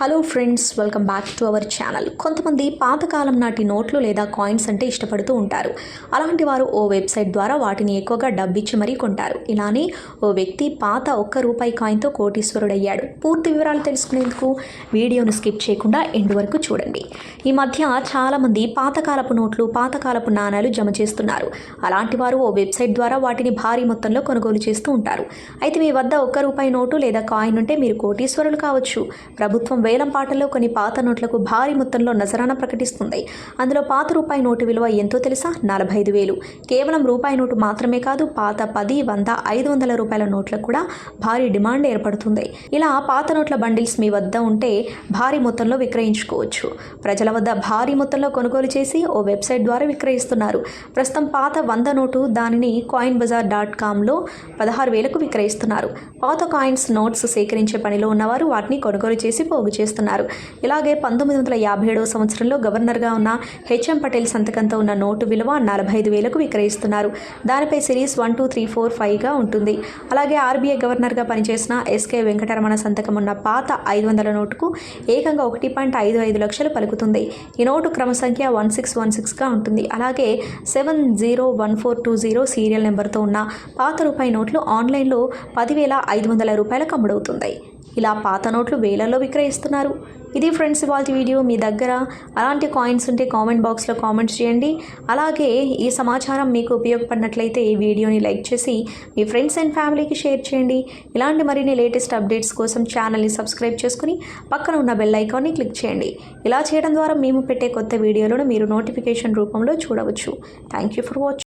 Hello friends welcome back to our channel. కొంతమంది పాతకాలం నాటి నోట్లు లేదా కాయిన్స్ అంటే ఇష్టపడుతూ ఉంటారు. అలాంటి వారు ఓ వెబ్సైట్ ద్వారా వాటిని ఎక్కువగా డబ్బిచ్చి మరీ కొంటారు. ఇలానే ఓ వ్యక్తి పాత ఒక్క రూపాయి కాయిన్తో కోటీశ్వరుడయ్యాడు. పూర్తి వివరాలు తెలుసుకునేందుకు వీడియోను స్కిప్ చేయకుండా ఎండు వరకు చూడండి. ఈ మధ్య చాలామంది పాతకాలపు నోట్లు పాతకాలపు నాణాలు జమ చేస్తున్నారు. అలాంటి వారు ఓ వెబ్సైట్ ద్వారా వాటిని భారీ మొత్తంలో కొనుగోలు చేస్తూ ఉంటారు. అయితే మీ వద్ద ఒక్క రూపాయి నోటు లేదా కాయిన్ ఉంటే మీరు కోటీశ్వరులు కావచ్చు. ప్రభుత్వం వేలం పాటల్లో కొన్ని పాత నోట్లకు భారీ మొత్తంలో నజరాన ప్రకటిస్తుంది. అందులో పాత రూపాయి నోటు విలువ ఎంతో తెలుసా? నలభై ఐదు వేలు. కేవలం రూపాయి నోటు మాత్రమే కాదు పాత పది వంద ఐదు వందల రూపాయల నోట్లకు కూడా భారీ డిమాండ్ ఏర్పడుతుంది. ఇలా పాత నోట్ల బండిల్స్ మీ వద్ద ఉంటే భారీ మొత్తంలో విక్రయించుకోవచ్చు. ప్రజల వద్ద భారీ మొత్తంలో కొనుగోలు చేసి ఓ వెబ్సైట్ ద్వారా విక్రయిస్తున్నారు. ప్రస్తుతం పాత వంద నోటు దానిని కాయిన్ బజార్ డాట్ కామ్లో పదహారు వేలకు విక్రయిస్తున్నారు. పాత కాయిన్స్ నోట్స్ సేకరించే పనిలో ఉన్నవారు వాటిని కొనుగోలు చేసి పోగు చేస్తున్నారు. ఇలాగే పంతొమ్మిది వందల యాభై ఏడవ సంవత్సరంలో గవర్నర్గా ఉన్న హెచ్ఎం పటేల్ సంతకంతో ఉన్న నోటు విలువ నలభై ఐదు వేలకు విక్రయిస్తున్నారు. దానిపై series one two three four ఫైవ్గా ఉంటుంది. అలాగే ఆర్బీఐ గవర్నర్గా పనిచేసిన ఎస్కే వెంకటరమణ సంతకం ఉన్న పాత ఐదు వందల నోటుకు ఏకంగా ఒకటి పాయింట్ ఐదు ఐదు లక్షలు పలుకుతుంది. ఈ నోటు క్రమ సంఖ్య వన్ సిక్స్ వన్ సిక్స్గా ఉంటుంది. అలాగే seven zero one four two zero serial నెంబర్తో ఉన్న పాత రూపాయి నోట్లు ఆన్లైన్లో పదివేల ఐదు వందల రూపాయలకు అమ్ముడవుతుంది ఇలా పాత నోట్లు వేలల్లో విక్రయిస్తున్నారు. ఇది ఫ్రెండ్స్ ఇవాళ వీడియో మీ దగ్గర. అలాంటి కాయిన్స్ ఉంటే కామెంట్ బాక్స్లో కామెంట్స్ చేయండి. అలాగే ఈ సమాచారం మీకు ఉపయోగపడినట్లయితే ఈ వీడియోని లైక్ చేసి మీ ఫ్రెండ్స్ అండ్ ఫ్యామిలీకి షేర్ చేయండి. ఇలాంటి మరిన్ని లేటెస్ట్ అప్డేట్స్ కోసం ఛానల్ని సబ్స్క్రైబ్ చేసుకుని పక్కన ఉన్న బెల్ ఐకాన్ని క్లిక్ చేయండి. ఇలా చేయడం ద్వారా మేము పెట్టే కొత్త వీడియోలను మీరు నోటిఫికేషన్ రూపంలో చూడవచ్చు. Thank you for watching